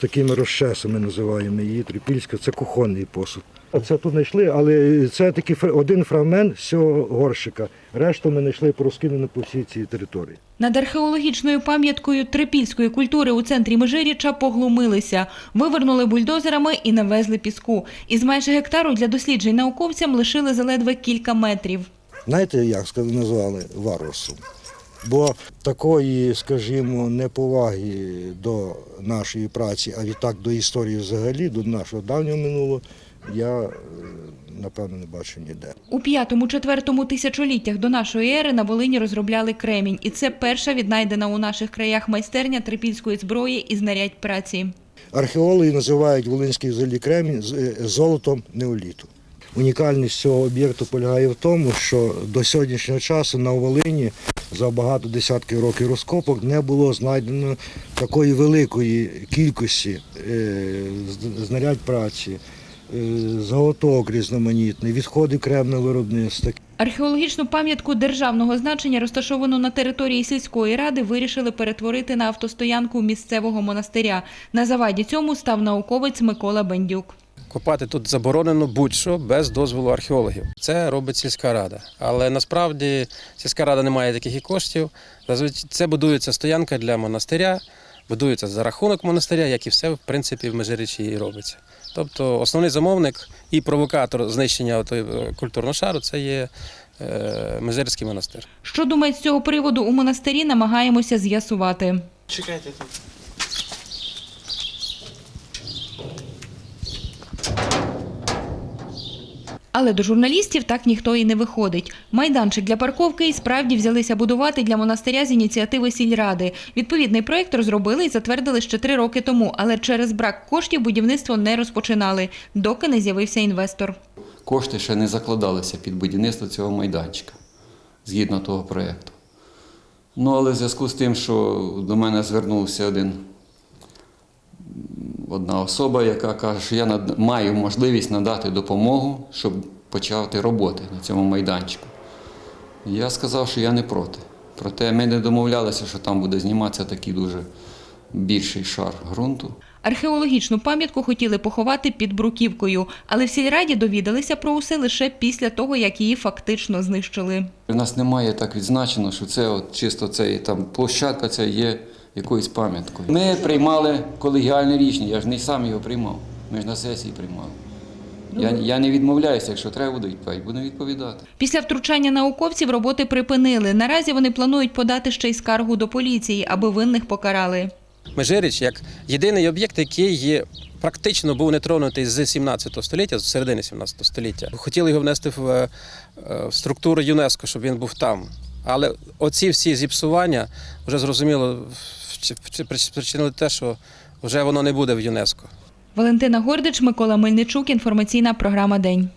Такими розчесами називаємо її трипільська, це кухонний посуд. А Це тут знайшли, але це такий один фрагмент з цього горщика. Решту ми знайшли порозкинено по всій цій території. Над археологічною пам'яткою трипільської культури у центрі Межиріча поглумилися, вивернули бульдозерами і навезли піску. Із майже гектару для досліджень науковцям лишили заледве кілька метрів. Знаєте, як сказали, назвали варварством? Бо такої, скажімо, неповаги до нашої праці, а відтак до історії взагалі, до нашого давнього минулого, я е, напевно не бачу ніде. У п'ятому-четвертому тисячоліттях до нашої ери на Волині розробляли кремінь, і це перша віднайдена у наших краях майстерня трипільської зброї і знарядь праці. Археологи називають Волинський взагалі кремінь е, золотом неоліту. Унікальність цього об'єкту полягає в тому, що до сьогоднішнього часу на Волині за багато десятків років розкопок не було знайдено такої великої кількості е, знарядь праці, е, заготовок різноманітних, відходів кремного виробництва. Археологічну пам'ятку державного значення, розташовану на території сільської ради, вирішили перетворити на автостоянку місцевого монастиря. На заваді цьому став науковець Микола Бендюк. Копати тут заборонено будь-що без дозволу археологів. Це робить сільська рада. Але насправді сільська рада не має таких і коштів. Зазвичай це будується стоянка для монастиря, будується за рахунок монастиря, як і все в принципі в Межирічі і робиться. Тобто основний замовник і провокатор знищення культурного шару це є е, Межирський монастир. Що думають з цього приводу у монастирі, намагаємося з'ясувати. Чекайте тут. Але до журналістів так ніхто і не виходить. Майданчик для парковки і справді взялися будувати для монастиря з ініціативи сільради. Відповідний проєкт розробили і затвердили ще три роки тому, але через брак коштів будівництво не розпочинали, доки не з'явився інвестор. Кошти ще не закладалися під будівництво цього майданчика згідно того проєкту. Ну, але в зв'язку з тим, що до мене звернувся один, одна особа, яка каже, що я над- маю можливість надати допомогу, щоб почати роботи на цьому майданчику. Я сказав, що я не проти. Проте ми не домовлялися, що там буде зніматися такий дуже більший шар ґрунту. Археологічну пам'ятку хотіли поховати під бруківкою, але в сільраді довідалися про усе лише після того, як її фактично знищили. У нас немає так відзначено, що це от чисто цей там площадка ця є якоюсь пам'яткою. Ми приймали колегіальне рішення, я ж не сам його приймав. Ми ж на сесії приймали. Я, я не відмовляюся, якщо треба буде відповідати, буду відповідати. Після втручання науковців роботи припинили. Наразі вони планують подати ще й скаргу до поліції, аби винних покарали. Межиріч як єдиний об'єкт, який є, практично був не тронутий з 17 століття, з середини 17 століття. Хотіли його внести в, е, в структуру ЮНЕСКО, щоб він був там. Але оці всі зіпсування вже зрозуміло причинили те, що вже воно не буде в ЮНЕСКО. Валентина Гордич, Микола Мельничук. Інформаційна програма День.